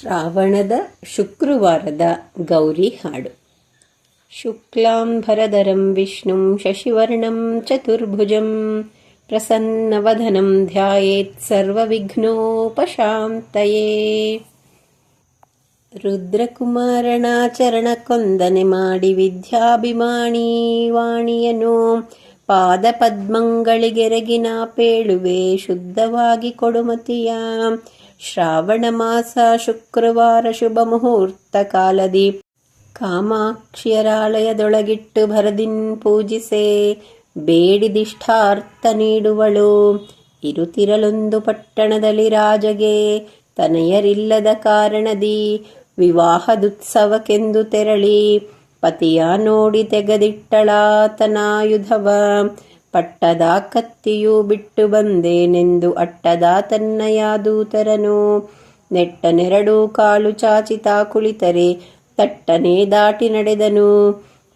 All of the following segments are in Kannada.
ಶ್ರಾವಣದ ಶುಕ್ರವಾರದ ಗೌರಿ ಹಾಡು. ಶುಕ್ಲಾಂಬರಧರಂ ವಿಷ್ಣುಂ ಶಶಿವರ್ಣಂ ಚತುರ್ಭುಜಂ ಪ್ರಸನ್ನವಧನಂ ಧ್ಯಾಯೇತ್ ಸರ್ವವಿಘ್ನೋಪಶಾಂತಯೇ. ರುದ್ರಕುಮಾರಣಾಚರಣ ಕೊಂದನೆ ಮಾಡಿ ವಿದ್ಯಾಭಿಮಾನಿ ವಾಣಿಯನು ಪಾದ ಪದ್ಮಂಗಳಿಗೆರಗಿನ ಪೇಳುವೆ ಶುದ್ಧವಾಗಿ ಕೊಡುಮತಿಯ. ಶ್ರಾವಣ ಮಾಸ ಶುಕ್ರವಾರ ಶುಭ ಮುಹೂರ್ತ ಕಾಲದಿ ಕಾಮಾಕ್ಷಿಯರಾಲಯದೊಳಗಿಟ್ಟು ಭರದಿನ್ ಪೂಜಿಸೆ ಬೇಡಿದಿಷ್ಟಾರ್ಥ ನೀಡುವಳು. ಇರುತಿರಲೊಂದು ಪಟ್ಟಣದಲ್ಲಿ ರಾಜಗೆ ತನೆಯರಿಲ್ಲದ ಕಾರಣದಿ ವಿವಾಹದುತ್ಸವಕ್ಕೆಂದು ತೆರಳಿ, ಪತಿಯ ನೋಡಿ ತೆಗೆದಿಟ್ಟಳಾತನಾಯುಧವ. ಪಟ್ಟದ ಕತ್ತಿಯು ಬಿಟ್ಟು ಬಂದೇನೆಂದು ಅಟ್ಟದ ತನ್ನಯ ದೂತರನು. ನೆಟ್ಟನೆರಡು ಕಾಲು ಚಾಚಿತ ಕುಳಿತರೆ, ತಟ್ಟನೆ ದಾಟಿ ನಡೆದನು.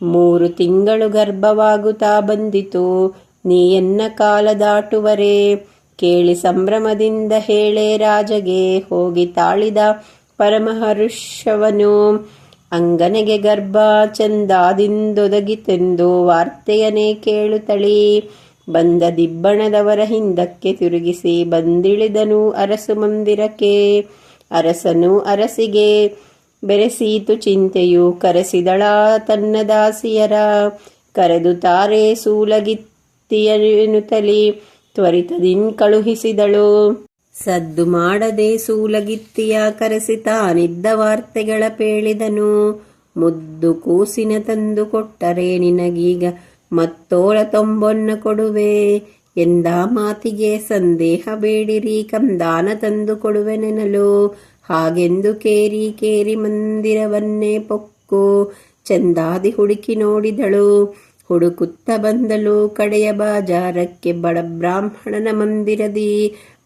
ಮೂರು ತಿಂಗಳು ಗರ್ಭವಾಗುತ್ತಾ ಬಂದಿತು. ನೀಯನ್ನ ಕಾಲ ದಾಟುವರೆ? ಕೇಳಿ ಸಂಭ್ರಮದಿಂದ ಹೇಳೇ ರಾಜಗೆ. ಹೋಗಿ ತಾಳಿದ ಪರಮಹರ್ಷವನು ಅಂಗನೆಗೆ ಗರ್ಭ ಚಂದಾದಿಂದೊದಗಿತೆಂದು ವಾರ್ತೆಯನೇ ಕೇಳುತ್ತಳಿ ಬಂದ ದಿಬ್ಬಣದವರ ಹಿಂದಕ್ಕೆ ತಿರುಗಿಸಿ ಬಂದಿಳಿದನು ಅರಸು ಮಂದಿರಕ್ಕೆ. ಅರಸನು ಅರಸಿಗೆ, ಬೆರೆಸೀತು ಚಿಂತೆಯು ಕರೆಸಿದಳ ತನ್ನ ದಾಸಿಯರ. ಕರೆದು ತಾರೆ ಸೂಲಗಿತ್ತಿಯನುತಲಿ ತ್ವರಿತದಿನ್ ಕಳುಹಿಸಿದಳು. ಸದ್ದು ಮಾಡದೆ ಸೂಲಗಿತ್ತಿಯ ಕರೆಸಿ ತಾನಿದ್ದ ವಾರ್ತೆಗಳ ಪೇಳಿದನು. ಮುದ್ದು ಕೂಸಿನ ತಂದು ಕೊಟ್ಟರೆ ನಿನಗೀಗ ಮತ್ತೋಳ ತೊಂಬೊನ್ನ ಕೊಡುವೆ ಎಂದ ಮಾತಿಗೆ ಸಂದೇಹ ಬೇಡಿರಿ, ಕಂದಾನ ತಂದು ಕೊಡುವೆನೆನಲು ಹಾಗೆಂದು ಕೇರಿ ಕೇರಿ ಮಂದಿರವನ್ನೇ ಪೊಕ್ಕು, ಚಂದಾದಿ ಹುಡುಕಿ ನೋಡಿದಳು. ಹುಡುಕುತ್ತ ಬಂದಳು ಕಡೆಯ ಬಾಜಾರಕ್ಕೆ ಬಡ ಬ್ರಾಹ್ಮಣನ ಮಂದಿರದಿ,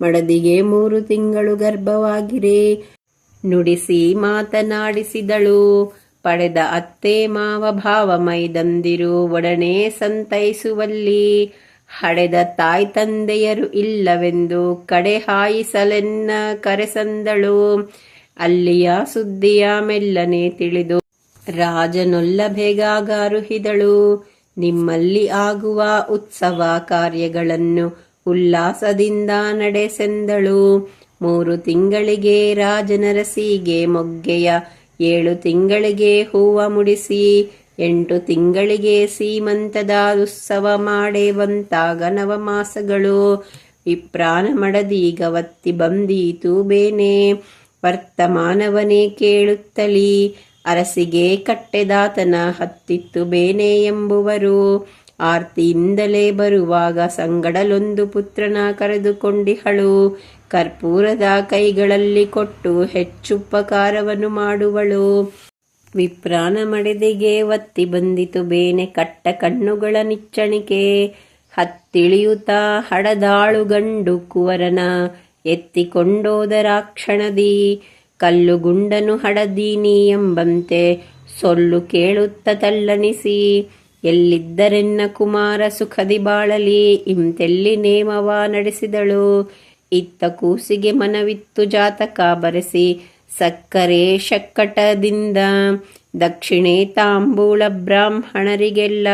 ಮಡದಿಗೆ ಮೂರು ತಿಂಗಳು ಗರ್ಭವಾಗಿರೆ. ನುಡಿಸಿ ಮಾತನಾಡಿಸಿದಳು, ಪಡೆದ ಅತ್ತೆ ಮಾವ ಭಾವ ಮೈದಂದಿರು, ಒಡನೆ ಸಂತೈಸುವಲ್ಲಿ. ಹಡೆದ ತಾಯ್ ತಂದೆಯರು ಇಲ್ಲವೆಂದು ಕಡೆ ಹಾಯಿಸಲೆನ್ನ ಕರೆಸಂದಳು ಅಲ್ಲಿಯ ಸುದ್ದಿಯ ಮೆಲ್ಲನೆ ತಿಳಿದು ರಾಜನೊಲ್ಲ ಬೇಗಾಗಾರುಹಿದಳು ನಿಮ್ಮಲ್ಲಿ ಆಗುವ ಉತ್ಸವ ಕಾರ್ಯಗಳನ್ನು ಉಲ್ಲಾಸದಿಂದ ನಡೆಸೆಂದಳು. ಮೂರು ತಿಂಗಳಿಗೆ ರಾಜನರಸಿಗೆ ಮೊಗ್ಗೆಯ, ಏಳು ತಿಂಗಳಿಗೆ ಹೂವ ಮುಡಿಸಿ, ಎಂಟು ತಿಂಗಳಿಗೆ ಸೀಮಂತದ ಉತ್ಸವ ಮಾಡೇವಂತಾಗ ನವಮಾಸಗಳು. ವಿಪ್ರಾಣ ಮಡದೀಗ ಒತ್ತಿ ಬಂದೀತು ಬೇನೆ, ವರ್ತಮಾನವನೇ ಕೇಳುತ್ತಲಿ ಅರಸಿಗೆ ಕಟ್ಟೆದಾತನ ಹತ್ತಿತ್ತು ಬೇನೆ ಎಂಬುವರು. ಆರ್ತಿಯಿಂದಲೇ ಬರುವಾಗ ಸಂಗಡಲೊಂದು ಪುತ್ರನ ಕರೆದುಕೊಂಡಿಹಳು. ಕರ್ಪೂರದ ಕೈಗಳಲ್ಲಿ ಕೊಟ್ಟು ಹೆಚ್ಚುಪಕಾರವನ್ನು ಮಾಡುವಳು. ವಿಪ್ರಾಣ ಮಡೆದಿಗೆ ಒತ್ತಿ ಬಂದಿತು ಬೇನೆ ಕಟ್ಟ ಕಣ್ಣುಗಳ ನಿಚ್ಚಣಿಕೆ. ಹತ್ತಿಳಿಯುತ್ತ ಹಡದಾಳು ಗಂಡು ಕುವರನ. ಎತ್ತಿಕೊಂಡೋದರಾಕ್ಷಣದಿ ಕಲ್ಲುಗುಂಡನು ಹಡದೀನಿ ಎಂಬಂತೆ ಸೊಲ್ಲು ಕೇಳುತ್ತ ತಲ್ಲನಿಸಿ, ಎಲ್ಲಿದ್ದರೆನ್ನ ಕುಮಾರ ಸುಖದಿ ಬಾಳಲಿ, ಇಂತೆಲ್ಲಿ ನೇಮವ ನಡೆಸಿದಳು. ಇತ್ತ ಕೂಸಿಗೆ ಮನವಿತ್ತು ಜಾತಕ ಬರೆಸಿ, ಸಕ್ಕರೆ ಶಕ್ಕಟದಿಂದ ದಕ್ಷಿಣೆ ತಾಂಬೂಳ ಬ್ರಾಹ್ಮಣರಿಗೆಲ್ಲ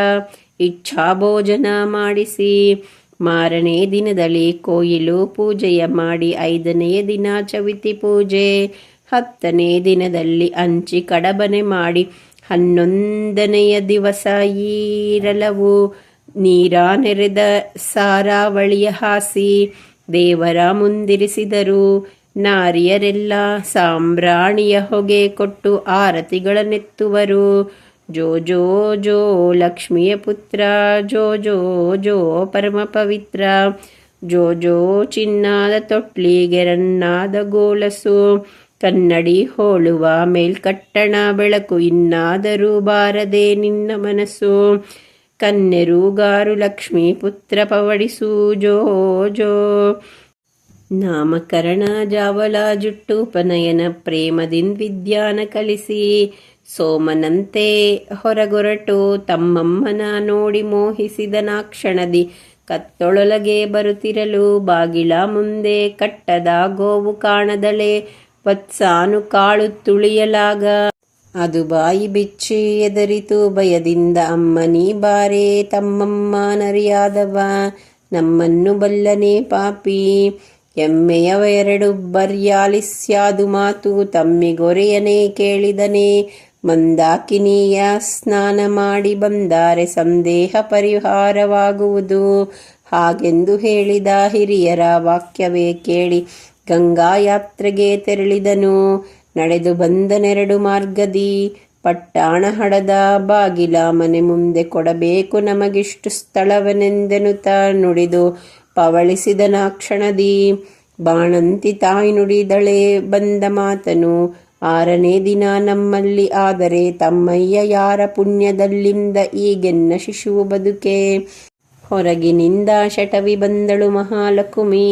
ಇಚ್ಛಾ ಭೋಜನ ಮಾಡಿಸಿ, ಮಾರನೇ ದಿನದಲ್ಲಿ ಕೋಯಿಲು ಪೂಜೆಯ ಮಾಡಿ ಐದನೆಯ ದಿನ ಚವಿತಿ ಪೂಜೆ. ಹತ್ತನೇ ದಿನದಲ್ಲಿ ಅಂಚಿ ಕಡಬನೆ ಮಾಡಿ ಹನ್ನೊಂದನೆಯ ದಿವಸ ಈರಲವು ನೀರ ನೆರೆದ ಸಾರಾವಳಿಯ ಹಾಸಿ ದೇವರ ಮುಂದಿರಿಸಿದರು. ನಾರಿಯರೆಲ್ಲ ಸಾಂಬ್ರಾಣಿಯ ಹೊಗೆ ಕೊಟ್ಟು ಆರತಿಗಳನ್ನೆತ್ತುವರು. ಜೋ ಜೋ ಜೋ ಲಕ್ಷ್ಮಿಯ ಪುತ್ರ, ಜೋ ಜೋ ಜೋ ಪರಮ ಪವಿತ್ರ, ಜೋ ಜೋ ಚಿನ್ನಾದ ತೊಟ್ಲಿಗೆರನ್ನಾದ ಗೋಲಸು. ಕನ್ನಡಿ ಹೋಳುವ ಮೇಲ್ಕಟ್ಟಣ ಬೆಳಕು ಇನ್ನಾದರೂ ಬಾರದೆ ನಿನ್ನ ಮನಸ್ಸು. ಕನ್ನೆರುಗಾರು ಲಕ್ಷ್ಮೀ ಪುತ್ರ ಪವಡಿಸು, ಜೋ ಜೋ. ನಾಮಕರಣ ಜಾವಲ ಜುಟ್ಟು ಉಪನಯನ ಪ್ರೇಮದಿಂದ ವಿದ್ಯಾನ ಕಲಿಸಿ. ಸೋಮನಂತೆ ಹೊರಗೊರಟು ತಮ್ಮಮ್ಮನ ನೋಡಿ ಮೋಹಿಸಿದನಾಕ್ಷಣದಿ ಕತ್ತೊಳೊಳಗೆ ಬರುತ್ತಿರಲು ಬಾಗಿಲ ಮುಂದೆ ಕಟ್ಟದ ಗೋವು ಕಾಣದಳೆ. ವತ್ಸಾನು ಕಾಳು ತುಳಿಯಲಾಗ. ಅದು ಬಾಯಿ ಬಿಚ್ಚಿ ಎದರಿತು ಭಯದಿಂದ ಅಮ್ಮ ನೀ ಬಾರೆ ತಮ್ಮಮ್ಮ ನರಿಯಾದವ. ನಮ್ಮನ್ನು ಬಲ್ಲನೆ ಪಾಪಿ. ಎಮ್ಮೆಯವೆರಡು ಬರ್ಯಾಲಿಸ್ಯಾದು ಮಾತು ತಮ್ಮಿಗೊರೆಯನೇ ಕೇಳಿದನೆ. ಮಂದಾಕಿನಿಯ ಸ್ನಾನ ಮಾಡಿ ಬಂದಾರೆ ಸಂದೇಹ ಪರಿಹಾರವಾಗುವುದು. ಹಾಗೆಂದು ಹೇಳಿದ ಹಿರಿಯರ ವಾಕ್ಯವೇ ಕೇಳಿ. ಗಂಗಾ ಯಾತ್ರೆಗೆ ತೆರಳಿದನು. ನಡೆದು ಬಂದನೆರಡು ಮಾರ್ಗದಿ ಪಟ್ಟಾಣ ಹಡದ ಬಾಗಿಲ ಮನೆ ಮುಂದೆ ಕೊಡಬೇಕು ನಮಗಿಷ್ಟು ತಾ ನುಡಿದು ಪವಳಿಸಿದನ ಕ್ಷಣದಿ. ಬಾಣಂತಿ ತಾಯಿ ನುಡಿದಳೆ ಬಂದ ಮಾತನು. ಆರನೇ ದಿನ ನಮ್ಮಲ್ಲಿ ಆದರೆ ತಮ್ಮಯ್ಯ ಯಾರ ಪುಣ್ಯದಲ್ಲಿಂದ ಈಗೆನ್ನ ಶಿಶುವು ಬದುಕೆ? ಹೊರಗಿನಿಂದ ಶಟವಿ ಬಂದಳು ಮಹಾಲಕ್ಷ್ಮಿ.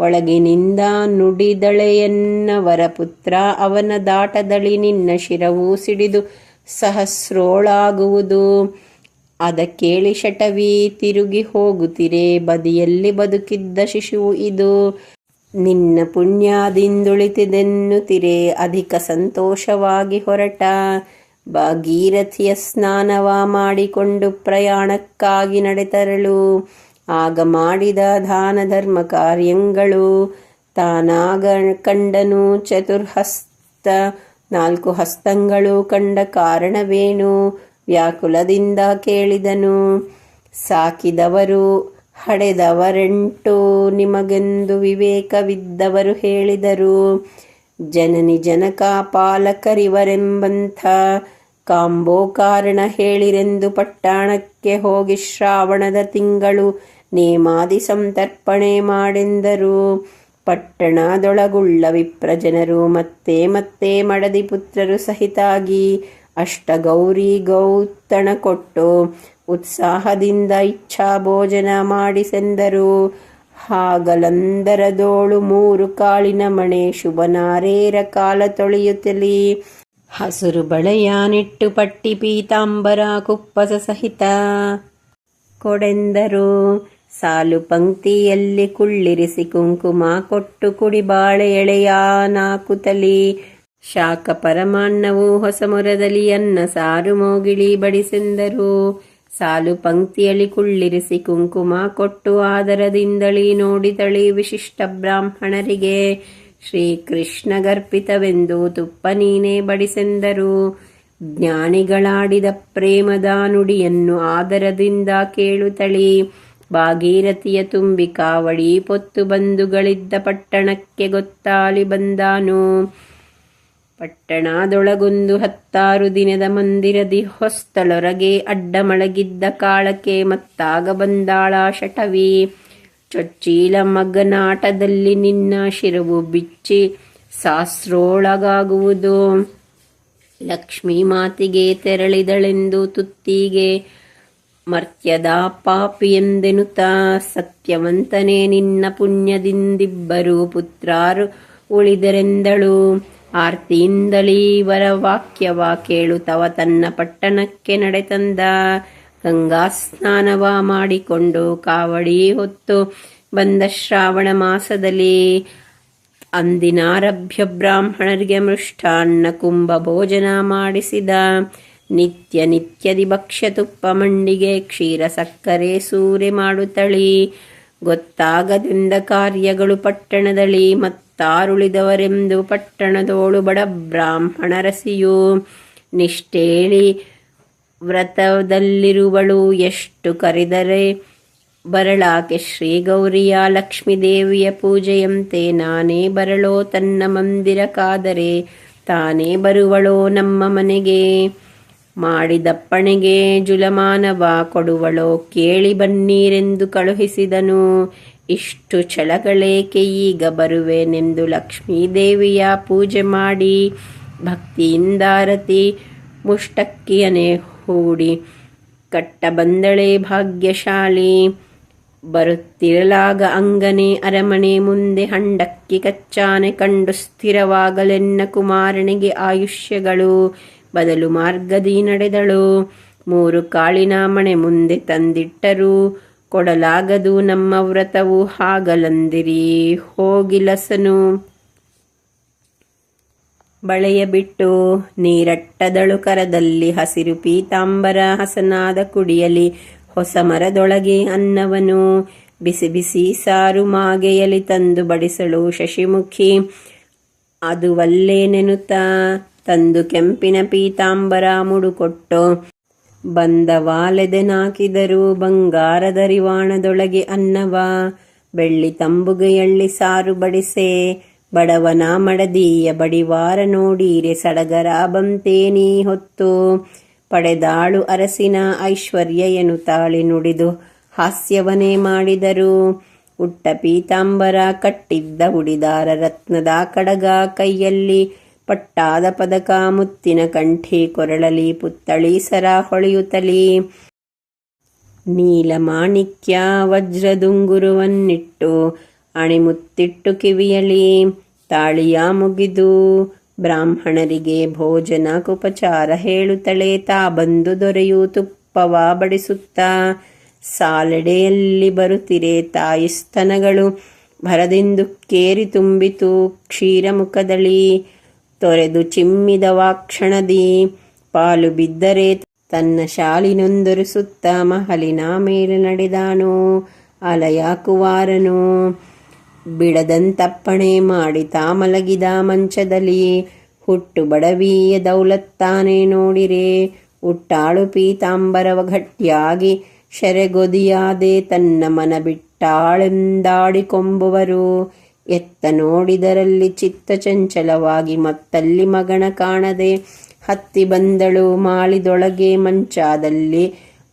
ಒಳಗಿನಿಂದ ನುಡಿದಳೆಯನ್ನ ವರಪುತ್ರ ಅವನ ದಾಟದಳಿ ನಿನ್ನ ಶಿರವು ಸಿಡಿದು ಸಹಸ್ರೋಳಾಗುವುದು. ಅದ ಕೇಳಿ ಶಟವಿ, ತಿರುಗಿ ಹೋಗುತ್ತಿರೆ, ಬದಿಯಲ್ಲಿ ಬದುಕಿದ್ದ ಶಿಶುವು ಇದು. ನಿನ್ನ ಪುಣ್ಯದಿಂದುಳಿತಿದೆನ್ನುತ್ತಿರೆ, ಅಧಿಕ ಸಂತೋಷವಾಗಿ ಹೊರಟ. ಭಾಗೀರಥಿಯ ಸ್ನಾನವ ಮಾಡಿಕೊಂಡು ಪ್ರಯಾಣಕ್ಕಾಗಿ ನಡೆತರಳು. ಆಗ ಮಾಡಿದ ದಾನ ಧರ್ಮ ಕಾರ್ಯಗಳು ತಾನಾಗ ಕಂಡನು ಚತುರ್ಹಸ್ತ. ನಾಲ್ಕು ಹಸ್ತಂಗಳು ಕಂಡ ಕಾರಣವೇನು? ವ್ಯಾಕುಲದಿಂದ ಕೇಳಿದನು, ಸಾಕಿದವರು, ಹಡೆದವರೆಂಟು ನಿಮಗೆಂದು ವಿವೇಕವಿದ್ದವರು ಹೇಳಿದರು. ಜನನಿ ಜನಕ ಪಾಲಕರಿವರೆಂಬಂಥ ಕಾಂಬೋ ಕಾರಣ ಹೇಳಿರೆಂದು ಪಟ್ಟಣಕ್ಕೆ ಹೋಗಿ ಶ್ರಾವಣದ ತಿಂಗಳು ನೇಮಾದಿ ಸಂತರ್ಪಣೆ ಮಾಡೆಂದರು. ಪಟ್ಟಣದೊಳಗುಳ್ಳ ವಿಪ್ರಜನರು ಮತ್ತೆ ಮತ್ತೆ ಮಡದಿ ಪುತ್ರರು ಸಹಿತಾಗಿ ಅಷ್ಟಗೌರಿ ಗೌತಣ ಕೊಟ್ಟು ಉತ್ಸಾಹದಿಂದ ಇಚ್ಛಾ ಭೋಜನ ಮಾಡಿಸೆಂದರು ಹಾಗಲಂದರದೋಳು ಮೂರು ಕಾಳಿನ ಮಣೆ ಶುಭನಾರೇರ ಕಾಲ ತೊಳೆಯುತ್ತಲಿ. ಹಸುರು ಬಳೆಯಾನಿಟ್ಟು ಪಟ್ಟಿ ಪೀತಾಂಬರ ಕುಪ್ಪಸ ಸಹಿತ ಕೊಡೆಂದರು. ಸಾಲು ಪಂಕ್ತಿಯಲ್ಲಿ ಕುಳ್ಳಿರಿಸಿ ಕುಂಕುಮ ಕೊಟ್ಟು ಕುಡಿ ಬಾಳೆ ಎಳೆಯ ನಾಕುತಲಿ ಶಾಖ ಪರಮಾನ್ನವು ಹೊಸ ಮೊರದಲ್ಲಿ ಅನ್ನ ಸಾರು ಮೋಗಿಳಿ ಬಡಿಸೆಂದರು ಸಾಲು ಪಂಕ್ತಿಯಲ್ಲಿ ಕುಳ್ಳಿರಿಸಿ ಕುಂಕುಮ ಕೊಟ್ಟು ಆದರದಿಂದಳಿ ನೋಡಿದಳಿ ವಿಶಿಷ್ಟ ಬ್ರಾಹ್ಮಣರಿಗೆ. ಶ್ರೀಕೃಷ್ಣ ಗರ್ಪಿತವೆಂದು ತುಪ್ಪ ನೀನೇ ಬಡಿಸೆಂದರು ಜ್ಞಾನಿಗಳಾಡಿದ ಪ್ರೇಮದ ನುಡಿಯನ್ನು ಆದರದಿಂದ ಕೇಳುತ್ತಳಿ ಭಾಗೀರಥಿಯ ತುಂಬಿ ಕಾವಡಿ ಪೊತ್ತು ಬಂಧುಗಳಿದ್ದ ಪಟ್ಟಣಕ್ಕೆ ಗೊತ್ತಾಲಿ ಬಂದಾನು. ಪಟ್ಟಣದೊಳಗೊಂದು ಹತ್ತಾರು ದಿನದ ಮಂದಿರದಿ ಹೊಸ್ತಳೊರಗೆ ಅಡ್ಡ ಮಳಗಿದ್ದ ಕಾಳಕ್ಕೆ ಮತ್ತಾಗ ಬಂದಾಳ ಶಟವಿ. ಚೊಚ್ಚೀಲ ಮಗನಾಟದಲ್ಲಿ ನಿನ್ನ ಶಿರವು ಬಿಚ್ಚಿ ಸಾಸ್ರೋಳಗಾಗುವುದು. ಲಕ್ಷ್ಮೀ ಮಾತಿಗೆ ತೆರಳಿದಳೆಂದು ತುತ್ತಿಗೆ ಮರ್ತ್ಯದ ಪಾಪಿಯೆಂದೆನುತ ಸತ್ಯವಂತನೇ ನಿನ್ನ ಪುಣ್ಯದಿಂದಿಬ್ಬರು ಪುತ್ರಾರು ಉಳಿದರೆಂದಳು? ಆರ್ತಿಯಿಂದಲೀ ವರ ವಾಕ್ಯವ ತವ ತನ್ನ ಪಟ್ಟಣಕ್ಕೆ ನಡೆತಂದ. ಗಂಗಾ ಸ್ನಾನವ ಮಾಡಿಕೊಂಡು ಕಾವಡಿ ಹೊತ್ತು ಬಂದ ಶ್ರಾವಣ ಮಾಸದಲ್ಲಿ ಅಂದಿನಾರಭ್ಯ ಬ್ರಾಹ್ಮಣರಿಗೆ ಮೃಷ್ಟಾನ್ನ ಕುಂಭ ಭೋಜನ ಮಾಡಿಸಿದ. ನಿತ್ಯ ನಿತ್ಯದಿ ಭಕ್ಷ್ಯ ತುಪ್ಪ ಮಂಡಿಗೆ, ಕ್ಷೀರ ಸಕ್ಕರೆ ಸೂರೆ ಮಾಡುತ್ತಳಿ ಗೊತ್ತಾಗದಿಂದ ಕಾರ್ಯಗಳು ಪಟ್ಟಣದಳಿ, ಮತ್ತಾರುಳಿದವರೆಂದು ಪಟ್ಟಣದೋಳು ಬಡ ಬ್ರಾಹ್ಮಣರಸಿಯು ನಿಷ್ಠೇಳಿ ವ್ರತದಲ್ಲಿರುವಳು ಎಷ್ಟು ಕರೆದರೆ ಬರಳಾಕೆ ಶ್ರೀ ಗೌರಿಯ ಲಕ್ಷ್ಮೀದೇವಿಯ ಪೂಜೆಯಂತೆ ನಾನೇ ಬರಳೋ ತನ್ನ ಮಂದಿರಕ್ಕಾದರೆ ತಾನೇ ಬರುವಳೋ ನಮ್ಮ ಮನೆಗೆ. ಮಾಡಿದಪ್ಪಣೆಗೆ ಜುಲಮಾನವ ಕೊಡುವಳೋ ಕೇಳಿ ಬನ್ನೀರೆಂದು ಕಳುಹಿಸಿದನು. ಇಷ್ಟು ಛಳಗಳೇಕೆ ಈಗ ಬರುವೆನೆಂದು ಲಕ್ಷ್ಮೀದೇವಿಯ ಪೂಜೆ ಮಾಡಿ ಭಕ್ತಿಯಿಂದಾರತಿ ಮುಷ್ಟಕ್ಕಿಯನೆ ಹೂಡಿ ಕಟ್ಟ ಬಂದಳೆ ಭಾಗ್ಯಶಾಲಿ. ಬರುತ್ತಿರಲಾಗ ಅಂಗನೆ ಅರಮನೆ ಮುಂದೆ ಹಂಡಕ್ಕಿ ಕಚ್ಚಾನೆ ಕಂಡು ಸ್ಥಿರವಾಗಲೆನ್ನ ಕುಮಾರನಿಗೆ ಆಯುಷ್ಯಗಳು. ಬದಲು ಮಾರ್ಗದಿ ನಡೆದಳು. ಮೂರು ಕಾಳಿನ ಮಣೆ ಮುಂದೆ ತಂದಿಟ್ಟರು. ಕೊಡಲಾಗದು ನಮ್ಮ ವ್ರತವು ಹಾಗಲಂದಿರಿ, ಹೋಗಿಲಸನು. ಬಳೆಯ ಬಿಟ್ಟು ನೀರಟ್ಟದಳು ಕರದಲ್ಲಿ ಹಸಿರು ಪೀತಾಂಬರ ಹಸನಾದ ಕುಡಿಯಲಿ ಹೊಸ ಮರದೊಳಗೆ ಅನ್ನವನು. ಬಿಸಿ ಬಿಸಿ ಸಾರು ಮಾಗೆಯಲಿ ತಂದು ಬಡಿಸಳು ಶಶಿಮುಖಿ. ಅದುವಲ್ಲೇ ನೆನುತ್ತಾ ತಂದು ಕೆಂಪಿನ ಪೀತಾಂಬರ ಮುಡುಕೊಟ್ಟು ಬಂದವಾಲೆದೆನಾಕಿದರು ಬಂಗಾರದ ರಿವಾಣದೊಳಗೆ ಅನ್ನವ. ಬೆಳ್ಳಿ ತಂಬುಗೆಯಳ್ಳಿ ಸಾರು ಬಡಿಸೆ, ಬಡವನ ಮಡದೀಯ ಬಡಿವಾರ ನೋಡೀರೆ ಸಡಗರ ಬಂತೇನೀ ಹೊತ್ತು. ಪಡೆದಾಳು ಅರಸಿನ ಐಶ್ವರ್ಯ ತಾಳಿ ನುಡಿದು ಹಾಸ್ಯವನೇ ಮಾಡಿದರು. ಉಟ್ಟ ಪೀತಾಂಬರ ಕಟ್ಟಿದ್ದ ಉಡಿದಾರ ರತ್ನದ ಕಡಗ ಕೈಯಲ್ಲಿ ಪಟ್ಟಾದ ಪದಕ ಮುತ್ತಿನ ಕಂಠಿ ಕೊರಳಲಿ ಪುತ್ತಳಿ ಸರ ಹೊಳೆಯುತ್ತಲಿ. ನೀಲಮಾಣಿಕ್ಯ ವಜ್ರದುಂಗುರುವನ್ನಿಟ್ಟು ಅಣಿಮುತ್ತಿಟ್ಟು ಕಿವಿಯಲಿ. ತಾಳಿಯ ಮುಗಿದು ಬ್ರಾಹ್ಮಣರಿಗೆ ಭೋಜನ ಕುಪಚಾರ ಹೇಳುತ್ತಳೆ ತಾ ಬಂದು ದೊರೆಯು ತುಪ್ಪವ ಬಡಿಸುತ್ತಾ ಸಾಲೆಡೆಯಲ್ಲಿ ಬರುತ್ತಿರೆ ತಾಯಿ ಸ್ತನಗಳು ಭರದಿಂದು ಕೇರಿ ತುಂಬಿತು ಕ್ಷೀರಮುಖದಳಿ. ತೊರೆದು ಚಿಮ್ಮಿದವಾಕ್ಷಣದಿ ಪಾಲು ಬಿದ್ದರೆ ತನ್ನ ಶಾಲಿನೊಂದೊರಿಸುತ್ತ ಮಹಲಿನ ಮೇಲೆ ನಡೆದಾನು, ಅಲಯಾಕುವಾರನು. ಬಿಡದಂತಪ್ಪಣೆ ಮಾಡಿ ತಾಮಲಗಿದ ಮಂಚದಲ್ಲಿ, ಹುಟ್ಟು ಬಡವೀಯ ದೌಲತ್ತಾನೆ ನೋಡಿರೆ. ಉಟ್ಟಾಳು ಪೀತಾಂಬರವ ಗಟ್ಟಿಯಾಗಿ ಶರೆಗೊದಿಯಾದೆ ತನ್ನ ಮನ ಬಿಟ್ಟಾಳೆಂದಾಡಿಕೊಂಬುವರು ಎತ್ತ ನೋಡಿದರಲ್ಲಿ ಚಿತ್ತ ಚಂಚಲವಾಗಿ ಮತ್ತಲ್ಲಿ ಮಗನ ಕಾಣದೆ ಹತ್ತಿ ಬಂದಳು ಮಾಳಿದೊಳಗೆ ಮಂಚಾದಲ್ಲಿ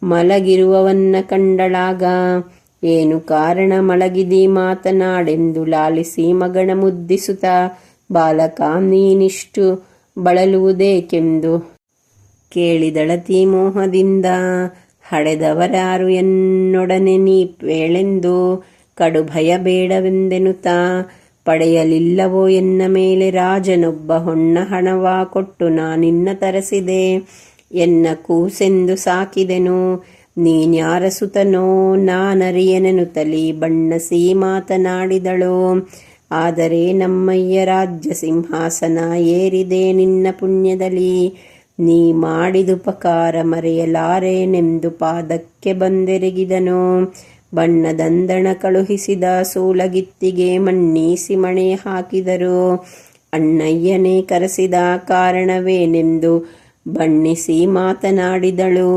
ಮಲಗಿರುವವನ್ನ ಕಂಡಳಾಗ, ಏನು ಕಾರಣ ಮಲಗಿದಿ ಮಾತನಾಡೆಂದು ಲಾಲಿಸಿ ಮಗನ ಮುದ್ದಿಸುತ್ತ, ಬಾಲಕ ನೀನಿಷ್ಟು ಬಳಲುವುದೇಕೆಂದು ಕೇಳಿದಳತಿ ಮೋಹದಿಂದ ಹಡೆದವರಾರು ಎನ್ನೊಡನೆ ನೀ ಪೇಳೆಂದು ಕಡು ಭಯ ಬೇಡವೆಂದೆನುತ್ತಾ ಪಡೆಯಲಿಲ್ಲವೋ ಎನ್ನ ಮೇಲೆ ರಾಜನೊಬ್ಬ ಹೊಣ್ಣ ಹಣವ ಕೊಟ್ಟು ನಾನಿನ್ನ ತರಸಿದೆ. ಎನ್ನ ಕೂಸೆಂದು ಸಾಕಿದೆನು? ನೀನ್ಯಾರ ಸುತನೋ ನಾನರಿಯನೆನುತಲಿ ಬಣ್ಣಸಿ ಮಾತನಾಡಿದಳು. ಆದರೆ ನಮ್ಮಯ್ಯ ರಾಜ್ಯ ಸಿಂಹಾಸನ ಏರಿದೆ ನಿನ್ನ ಪುಣ್ಯದಲ್ಲಿ. ನೀ ಮಾಡಿದುಪಕಾರ ಮರೆಯಲಾರೇನೆಂದು ಪಾದಕ್ಕೆ ಬಂದೆರಗಿದನು. ಬಣ್ಣದಂದಣ ಕಳುಹಿಸಿದ ಸೂಲಗಿತ್ತಿಗೆ ಮಣ್ಣೀಸಿ ಮಣೆ ಹಾಕಿದರು. ಅಣ್ಣಯ್ಯನೇ ಕರೆಸಿದ ಕಾರಣವೇನೆಂದು ಬಣ್ಣಿಸಿ ಮಾತನಾಡಿದಳು.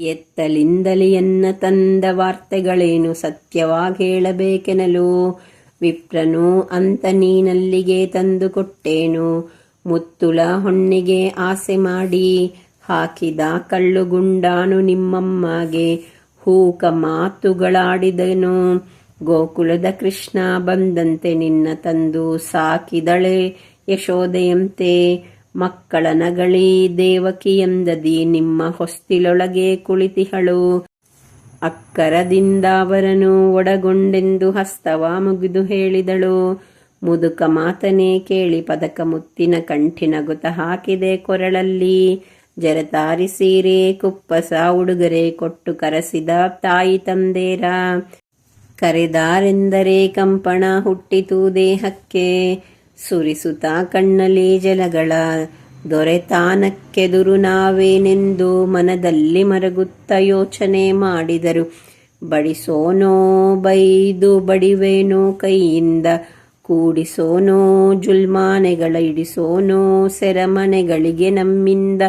ಎತ್ತಲಿಂದಲಿಯನ್ನ ತಂದ ವಾರ್ತೆಗಳೇನು ಸತ್ಯವಾಗಿ ಹೇಳಬೇಕೆನಲು? ವಿಪ್ರನು, ಅಂತ ನೀನಲ್ಲಿಗೆ ತಂದು ಕೊಟ್ಟೇನು? ಮುತ್ತುಳ ಹೊಣ್ಣಿಗೆ ಆಸೆ ಮಾಡಿ ಹಾಕಿದ ಕಳ್ಳುಗುಂಡಾನು ನಿಮ್ಮಮ್ಮಗೆ ಹೂಕ ಮಾತುಗಳಾಡಿದನು ಗೋಕುಲದ ಕೃಷ್ಣ ಬಂದಂತೆ ನಿನ್ನ ತಂದು ಸಾಕಿದಳೆ ಯಶೋದೆಯಂತೆ. ಮಕ್ಕಳ ನಗಳಿ ದೇವಕಿಯಂದದಿ ನಿಮ್ಮ ಹೊಸ್ತಿಲೊಳಗೆ ಕುಳಿತಿಹಳು. ಅಕ್ಕರದಿಂದ ಅವರನು ಒಡಗೊಂಡೆಂದು ಹಸ್ತವ ಮುಗಿದು ಹೇಳಿದಳು. ಮುದುಕ ಮಾತನೇ ಕೇಳಿ ಪದಕ ಮುತ್ತಿನ ಕಂಠಿನ ಗುತ ಹಾಕಿದೆ ಕೊರಳಲ್ಲಿ. ಜರತಾರಿ ಸೀರೆ, ಕುಪ್ಪಸ, ಉಡುಗೊರೆ ಕೊಟ್ಟು ಕರೆಸಿದ ತಾಯಿ ತಂದೇರ. ಕರೆದಾರೆಂದರೆ ಕಂಪಣ ಹುಟ್ಟಿತು ದೇಹಕ್ಕೆ. ಸುರಿಸುತ್ತ ಕಣ್ಣಲ್ಲಿ ಜಲಗಳ. ದೊರೆತಾನಕ್ಕೆದುರು ನಾವೇನೆಂದು ಮನದಲ್ಲಿ ಮರಗುತ್ತ ಯೋಚನೆ ಮಾಡಿದರು. ಬಡಿಸೋನೋ ಬೈದು ಬಡಿವೇನೋ ಕೈಯಿಂದ. ಕೂಡಿಸೋನೋ ಜುಲ್ಮಾನೆಗಳ, ಇಡಿಸೋನೋ ಸೆರಮನೆಗಳಿಗೆ ನಮ್ಮಿಂದ.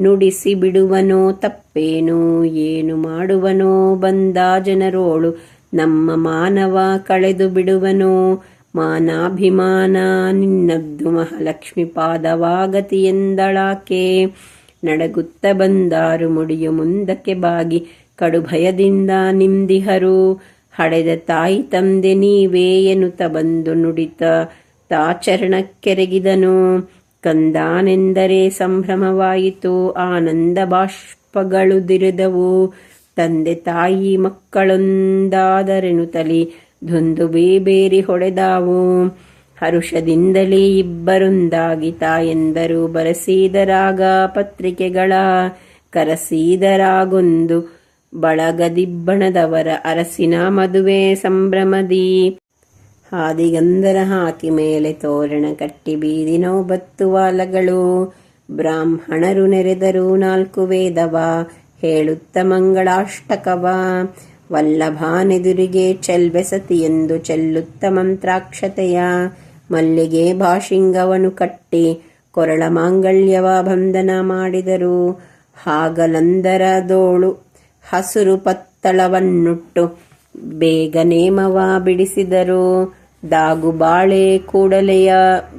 ನುಡಿಸಿ ಬಿಡುವನೋ ತಪ್ಪೇನೋ, ಏನು ಮಾಡುವನೋ ಬಂದ ಜನರೋಳು. ನಮ್ಮ ಮಾನವ ಕಳೆದು ಬಿಡುವನೋ, ಮಾನಾಭಿಮಾನ ನಿನ್ನದ್ದು ಮಹಾಲಕ್ಷ್ಮಿ ಪಾದವಾಗತಿ ಎಂದಳಾಕೆ? ನಡಗುತ್ತ ಬಂದಾರು ಮುಡಿಯು ಮುಂದಕ್ಕೆ ಬಾಗಿ ಕಡು ಭಯದಿಂದ ನಿಂದಿಹರು. ಹಡೆದ ತಾಯಿ ತಂದೆ ನೀವೇ ಎನ್ನುತ್ತ ಬಂದು ನುಡಿತ ತಾಚರಣಕ್ಕೆರಗಿದನು. ಕಂದಾನೆಂದರೆ ಸಂಭ್ರಮವಾಯಿತು ಆನಂದ ಬಾಷ್ಪಗಳು ದಿರಿದವು. ತಂದೆ ತಾಯಿ ಮಕ್ಕಳೊಂದಾದರೆನು ತಲಿ ಧೊಂದು ಬೇಬೇರಿ ಹೊಡೆದಾವು. ಹರುಷದಿಂದಲೇ ಇಬ್ಬರೊಂದಾಗಿ ತಾಯೆಂದರು ಬರಸೀದರಾಗ ಪತ್ರಿಕೆಗಳ. ಕರಸೀದರಾಗೊಂದು ಬಳಗದಿಬ್ಬಣದವರ ಅರಸಿನ ಮದುವೆ ಸಂಭ್ರಮದಿ. ಹಾದಿಗಂಧರ ಹಾಕಿ ಮೇಲೆ ತೋರಣ ಕಟ್ಟಿ ಬೀದಿ ಬತ್ತುವಾಲಗಳು ಬ್ರಾಹ್ಮಣರು ನೆರೆದರು ನಾಲ್ಕು ವೇದವ, ಹೇಳುತ್ತ ಮಂಗಳಾಷ್ಟಕವ. ವಲ್ಲಭಾನೆದುರಿಗೆ ಚೆಲ್ಬೆಸತಿ ಎಂದು ಚೆಲ್ಲುತ್ತ ಮಂತ್ರಾಕ್ಷತೆಯ. ಮಲ್ಲಿಗೆ ಭಾಷಿಂಗವನು ಕಟ್ಟಿ ಕೊರಳ ಮಾಂಗಲ್ಯವ ಬಂಧನ ಮಾಡಿದರು. ಹಾಗಲಂದರದೋಳು ಹಸುರು ಪತ್ತಳವನ್ನುಟ್ಟು ಬೇಗ ನೇಮವ ಬಿಡಿಸಿದರು. ದಾಗುಬಾಳೆ ಕೂಡಲೆಯ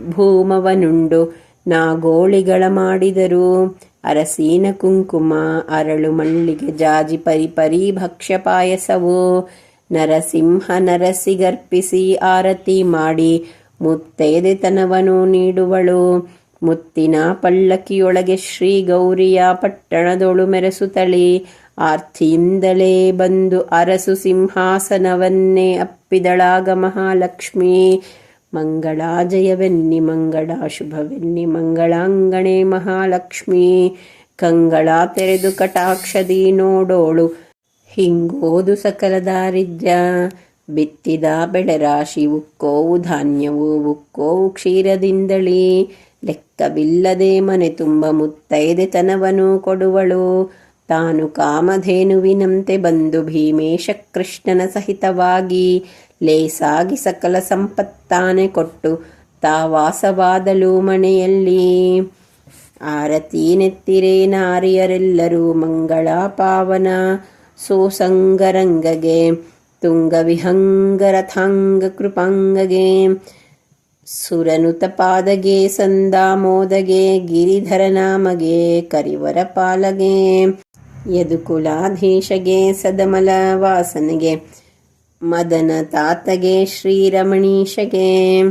ಭೂಮವನುಂಡು ನಾಗೋಳಿಗಳ ಮಾಡಿದರು. ಅರಸೀನ ಕುಂಕುಮ ಅರಳು ಮಳ್ಳಿಗೆ ಜಾಜಿ ಪರಿ ಪರಿ ಭಕ್ಷ್ಯ ಪಾಯಸವು. ನರಸಿಂಹ ನರಸಿಗರ್ಪಿಸಿ ಆರತಿ ಮಾಡಿ ಮುತ್ತೈದೆತನವನು ನೀಡುವಳು. ಮುತ್ತಿನ ಪಲ್ಲಕ್ಕಿಯೊಳಗೆ ಶ್ರೀ ಗೌರಿಯ ಪಟ್ಟಣದೊಳು ಮೆರೆಸುತ್ತಳಿ ಆರ್ತಿಯಿಂದಲೇ ಬಂದು ಅರಸು ಸಿಂಹಾಸನವನ್ನೇ ಅಪ್ಪಿದಳಾಗ ಮಹಾಲಕ್ಷ್ಮೀ ಮಂಗಳಾ ಜಯವೆನ್ನಿ ಮಂಗಳ ಶುಭವೆನ್ನಿ ಮಂಗಳಾಂಗಣೆ ಮಹಾಲಕ್ಷ್ಮೀ. ಕಂಗಳ ತೆರೆದು ಕಟಾಕ್ಷದಿ ನೋಡೋಳು, ಹಿಂಗೋದು ಸಕಲ ದಾರಿದ್ರ್ಯ. ಬಿತ್ತಿದ ಬೆಳೆರಾಶಿ ಉಕ್ಕೋವು ಧಾನ್ಯವು ಉಕ್ಕೋವು ಕ್ಷೀರದಿಂದಳಿ ಲೆಕ್ಕವಿಲ್ಲದೆ ಮನೆ ತುಂಬ ಮುತ್ತೈದೆತನವನು ಕೊಡುವಳು. ತಾನು ಕಾಮಧೇನುವಿನಂತೆ ಬಂದು ಭೀಮೇಶ ಕೃಷ್ಣನ ಸಹಿತವಾಗಿ ಲೇಸಾಗಿ ಸಕಲ ಸಂಪತ್ತಾನೆ ಕೊಟ್ಟು ತಾ ತಾವಾಸವಾದಲು ಮನೆಯಲ್ಲಿ ಆರತಿ ನೆತ್ತಿರೆ ನಾರಿಯರೆಲ್ಲರೂ ಮಂಗಳ ಪಾವನ ಸೋಸಂಗರಂಗಗೆ ತುಂಗ ವಿಹಂಗರಥಾಂಗ ಕೃಪಾಂಗಗೆ ಸುರನುತ ಪಾದಗೆ ಸಂದಾಮೋದಗೆ ಗಿರಿಧರ ನಾಮಗೆ ಕರಿವರ ಪಾಲಗೆ ಯದುಕುಲಾಧೀಶಗೆ ಸದಮಲ ವಾಸನಿಗೆ ಮದನ ತಾತಗೆ ಶ್ರೀರಮಣೀಶಗೆ,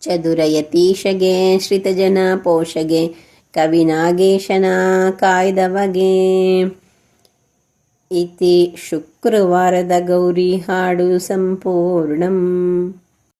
ಚದುರಯತೀಶಗೆ ಶ್ರಿತಜನ ಪೋಷಗೆ ಕವಿನಾಗೇಶನ ಕಾಯ್ದವಗೆ. ಇತಿ ಶುಕ್ರವಾರದ ಗೌರಿ ಹಾಡು ಸಂಪೂರ್ಣಂ.